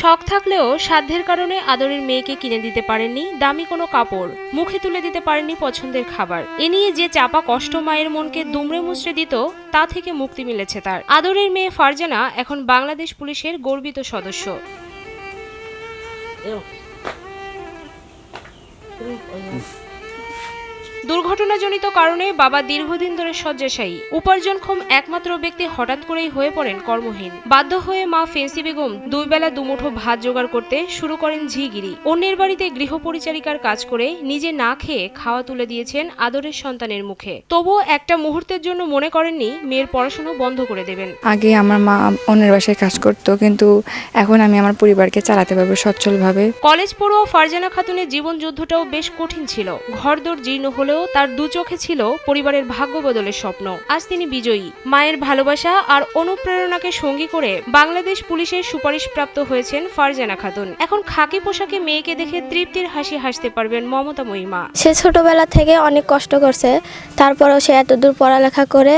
শখ থাকলেও সাধ্যের কারণে আদরের মেয়েকে কিনে দিতে পারেননি দামি কোনো কাপড়, মুখে তুলে দিতে পারেননি পছন্দের খাবার। এ নিয়ে যে চাপা কষ্ট মায়ের মনকে দুমড়ে মুচড়ে দিত, তা থেকে মুক্তি মিলেছে তার। আদরের মেয়ে ফারজানা এখন বাংলাদেশ পুলিশের গর্বিত সদস্য। দুর্ঘটনাজনিত কারণে বাবা দীর্ঘদিন ধরে শয্যাশায়ী। উপার্জনক্ষম একমাত্র ব্যক্তি হঠাৎ করেই হয়ে পড়েন কর্মহীন। বাধ্য হয়ে মা ফেন্সি বেগম দুই বেলা দুমুঠো ভাত জোগাড় করতে শুরু করেন ঝিগিরি। অন্যের বাড়িতে গৃহপরিচারিকার কাজ করে নিজে না খেয়ে খাওয়া তুলে দিয়েছেন আদরের সন্তানের মুখে। তবুও একটা মুহূর্তের জন্য মনে করেননি মেয়ের পড়াশোনা বন্ধ করে দেবেন। আগে আমার মা অন্যের বাসায় কাজ করতো কিন্তু এখন আমি আমার পরিবারকে চালাতে পারব সচ্ছলভাবে। কলেজ পড়ুয়া ফারজানা খাতুনের জীবন যুদ্ধটাও বেশ কঠিন ছিল। ঘরদোর জীর্ণ হলেও তার দু চোখে ছিল পরিবারের ভাগ্য বদলের স্বপ্ন। আজ তিনি বিজয়ী। মায়ের ভালোবাসা আর অনুপ্রেরণাকে সঙ্গী করে বাংলাদেশ পুলিশের সুপারিশপ্রাপ্ত হয়েছেন ফারজানা খাতুন। এখন খাকি পোশাকে মেয়েকে দেখে তৃপ্তির হাসি হাসতে পারবেন মমতা মহিমা। সে ছোটবেলা থেকে অনেক কষ্ট করছে, তারপরও সে এতদূর পড়ালেখা করে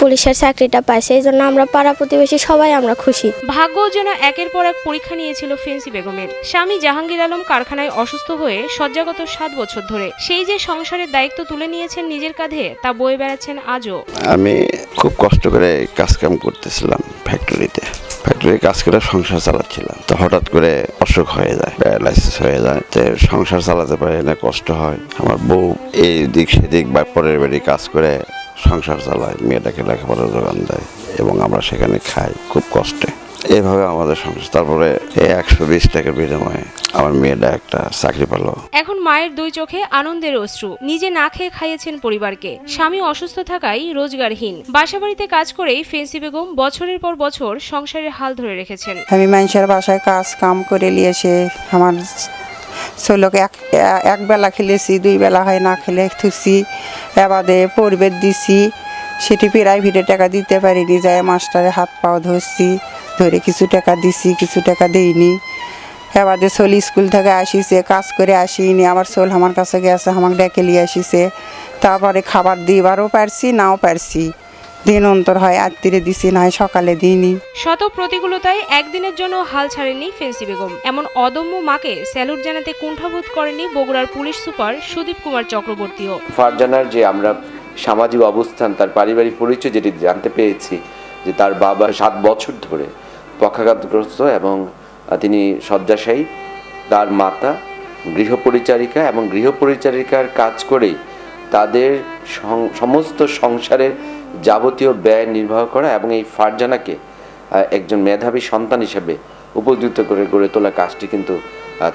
পুলিশের চাকরিটা পাইছে এই জন্য আমরা পাড়া প্রতিবেশী সবাই আমরা খুশি। ভাগ্য যেন একের পর এক পরীক্ষা নিয়েছিল ফেন্সি বেগমের। স্বামী জাহাঙ্গীর আলম কারখানায় অসুস্থ হয়ে শয্যাগত সাত বছর ধরে। সেই যে সংসারের দায়িত্ব তুলে নিয়েছেন নিজের কাঁধে তা বয়ে বেড়াচ্ছেন আজও। আমি খুব কষ্ট করে কাজ কাম করতেছিলাম ফ্যাক্টরিতে ফ্যাক্টরি কাজ করে সংসার চালাচ্ছিলাম। তো হঠাৎ করে অসুখ হয়ে যায় প্যারালাইসিস হয়ে যায়। তো সংসার চালাতে পারে না কষ্ট হয়। আমার বউ এই দিক সেদিক বা পরের বাড়ি কাজ করে সংসার চালায় মেয়েটাকে লেখাপড়ার যোগান দেয় এবং আমরা সেখানে খাই খুব কষ্টে। এইভাবে আমাদের সংসার। তারপরে এই একশো বিশ টাকার বিনিময়ে আমার মেয়েটা একটা চাকরি পেল। এখন মায়ের দুই চোখে আনন্দের অশ্রু। নিজে না খেয়ে খাইয়েছেন পরিবারকে। স্বামী অসুস্থ থাকায় রোজগারহীন। বাসাবাড়িতে কাজ করেই ফেন্সি বেগম বছরের পর বছর সংসারের হাল ধরে রেখেছেন। আমি মানুষের বাসায় কাজ কাম করে নিয়ে এসে আমার ছেলেকে এক এক বেলা খেলেছি দুই বেলা হয় না খেলে থুসি। এবাদে পরিবেশ দিছি। সেটি প্রাইভেটে টাকা দিতে পারিনি যায় মাস্টারে হাত পাও ধরছি। ধরে কিছু টাকা দিছি, কিছু টাকা দেইনি। এবাদে সোল স্কুল থেকে আসিছে, কাজ করে আসিনি। আমার সোল আমার কাছে গেছে, আমাকে ডেকে নিয়ে আসিছে। তারপরে খাবার দিবারও পারছি, নাও পারছি। দিন অন্তর হয় আত্মীরে দিছি না হয় সকালে দিইনি। শত প্রতিকূলতায় একদিনের জন্য হাল ছাড়েনি ফেন্সি বেগম। এমন অদম্য মাকে স্যালুট জানাতে কুণ্ঠাবোধ করেনি বগুড়ার পুলিশ সুপার সুদীপ কুমার চক্রবর্তীও। ফারজানার যে আমরা সামাজিক অবস্থান তার পারিবারিক পরিচয় যেটি জানতে পেরেছি যে তার বাবা সাত বছর ধরে পক্ষাঘাতগ্রস্ত এবং তিনি শয্যাশায়ী তার মাতা গৃহপরিচারিকা এবং গৃহপরিচারিকার কাজ করেই তাদের সং- সমস্ত সংসারের যাবতীয় ব্যয় নির্বাহ করা এবং এই ফারজানাকে একজন মেধাবী সন্তান হিসেবে উপযুক্ত করে গড়ে তোলা কাজটি কিন্তু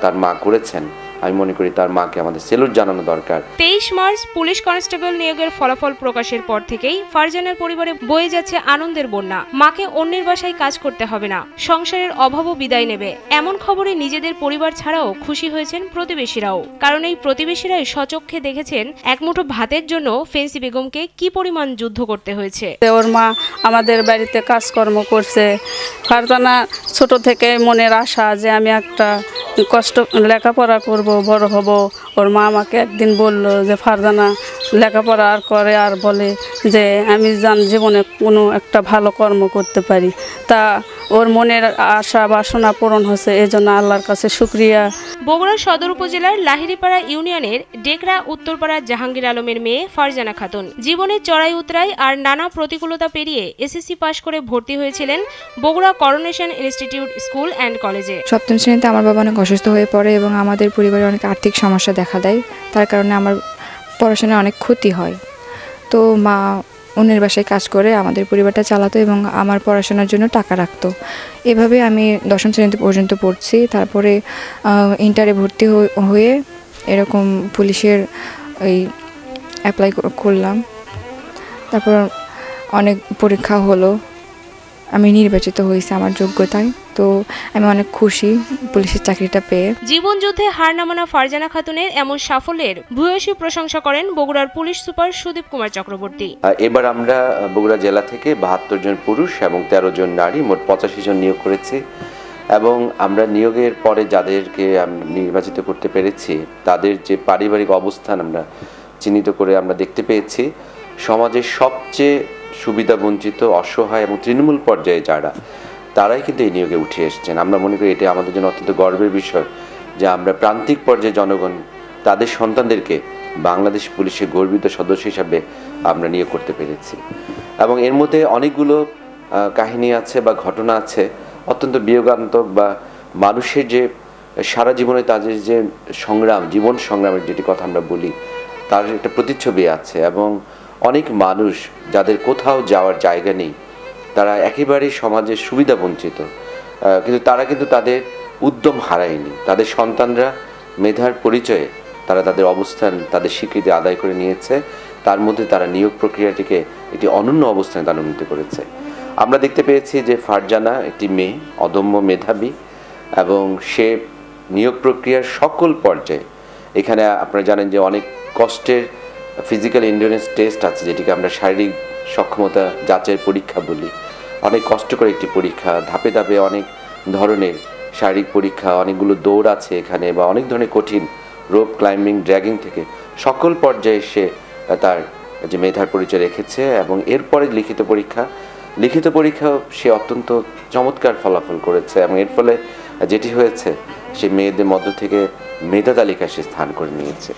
তার মা করেছেন। আমি মনে করি তার মাকে আমাদের সেলুট জানানো দরকার। তেইশ মার্চ পুলিশ কনস্টেবল নিয়োগের ফলাফল প্রকাশের পর থেকেই ফারজানার পরিবারে বয়ে যাচ্ছে আনন্দের বন্যা। মাকে অন্যের বাসায় কাজ করতে হবে না সংসারের অভাবও বিদায় নেবে। এমন খবরে নিজেদের পরিবার ছাড়াও খুশি হয়েছেন প্রতিবেশীরাও। কারণ এই প্রতিবেশীরাই সচক্ষে দেখেছেন একমুঠো ভাতের জন্য ফেন্সি বেগমকে কি পরিমাণ যুদ্ধ করতে হয়েছে। তে ওর মা আমাদের বাড়িতে কাজকর্ম করছে। ফারজানা ছোট থেকে মনের আশা যে আমি একটা কষ্ট লেখাপড়া করব বড় হব ওর মা আমাকে একদিন বলল যে ফারজানা লেখাপড়া আর করে আর বলে যে আমি জান জীবনে কোনো একটা ভালো কর্ম করতে পারি। তা ওর মনের আশা বাসনা পূরণ হয়েছে এই জন্য আল্লাহর কাছে শুক্রিয়া। বগুড়া সদর উপজেলার লাহিড়িপাড়া ইউনিয়নের ডেকরা উত্তরপাড়া জাহাঙ্গীর আলমের মেয়ে ফারজানা খাতুন। জীবনের চড়াই উতরাই আর নানা প্রতিকূলতা পেরিয়ে এসএসসি পাশ করে ভর্তি হয়েছিলেন Bogura Coronation Institute School and কলেজে। সপ্তম শ্রেণীতে আমার বাবা অনেক অসুস্থ হয়ে পড়ে এবং আমাদের পরিবারে অনেক আর্থিক সমস্যা দেখা দেয়। তার কারণে আমার পড়াশোনায় অনেক ক্ষতি হয়। তো মা অন্যের বাসায় কাজ করে, আমাদের পরিবারটা চালাতো এবং আমার পড়াশোনার জন্য টাকা রাখতো। এভাবে আমি দশম শ্রেণীতে পর্যন্ত পড়ছি। তারপরে ইন্টারে ভর্তি হয়ে- এরকম পুলিশের এই অ্যাপ্লাই করলাম। তারপর অনেক পরীক্ষা হলো। আমি নির্বাচিত হয়েছি আমার যোগ্যতায়। তো আমি অনেক খুশি পুলিশের চাকরিটা পেয়ে। জীবন যুদ্ধে হার নামানা ফারজানা খাতুনের এমন সাফল্যের ভূয়সী প্রশংসা করেন বগুড়ার পুলিশ সুপার সুদীপ কুমার চক্রবর্তী। এবার আমরা বগুড়া জেলা থেকে বাহাত্তর জন পুরুষ এবং তেরো জন নারী মোট পঁচাশি জন নিয়োগ করেছি এবং আমরা নিয়োগের পরে যাদেরকে আম- নির্বাচিত করতে পেরেছি তাদের যে পারিবারিক অবস্থান আমরা চিহ্নিত করে আমরা দেখতে পেয়েছি। সমাজের সবচেয়ে সুবিধা বঞ্চিত, অসহায় এবং তৃণমূল পর্যায়ে যারা, তারাই কিন্তু এই নিয়োগে উঠে এসেছেন। আমরা মনে করি এটা আমাদের জন্য অত্যন্ত গর্বের বিষয় যে আমরা প্রান্তিক পর্যায়ে জনগণ, তাদের সন্তানদেরকে বাংলাদেশ পুলিশের গর্বিত সদস্য হিসাবে আমরা নিয়োগ করতে পেরেছি। এবং এর মধ্যে অনেকগুলো কাহিনী আছে বা ঘটনা আছে, অত্যন্ত বিয়োগান্তক বা মানুষের যে সারা জীবনে তাদের যে সংগ্রাম, জীবন সংগ্রামের যেটি কথা আমরা বলি, তার একটা প্রতিচ্ছবি আছে এবং অনেক মানুষ যাদের কোথাও যাওয়ার জায়গা নেই, তারা একেবারেই সমাজের সুবিধা বঞ্চিত। কিন্তু তারা কিন্তু তাদের উদ্যম হারায়নি। তাদের সন্তানরা মেধার পরিচয়ে তারা তাদের অবস্থান, তাদের স্বীকৃতি আদায় করে নিয়েছে। তার মধ্যে তারা নিয়োগ প্রক্রিয়াটিকে একটি অনন্য অবস্থানে তারা করেছে। আমরা দেখতে পেয়েছি যে ফারজানা একটি মেয়ে, অদম্য মেধাবী, এবং সে নিয়োগ প্রক্রিয়ার সকল পর্যায়ে, এখানে আপনারা জানেন যে অনেক কষ্টের ফিজিক্যাল এন্ডুরেন্স টেস্ট আছে, যেটিকে আমরা শারীরিক সক্ষমতা যাচাইয়ের পরীক্ষা বলি। অনেক কষ্ট করে একটি পরীক্ষা, ধাপে ধাপে অনেক ধরনের শারীরিক পরীক্ষা, অনেকগুলো দৌড় আছে এখানে বা অনেক ধরনের কঠিন রোপ ক্লাইম্বিং ড্র্যাগিং থেকে সকল পর্যায়ে সে তার যে মেধার পরিচয় রেখেছে এবং এরপরে লিখিত পরীক্ষা। লিখিত পরীক্ষাও সে অত্যন্ত চমৎকার ফলাফল করেছে এবং এর ফলে যেটি হয়েছে, সে মেয়েদের মধ্য থেকে মেধা তালিকায় সে স্থান করে নিয়েছে।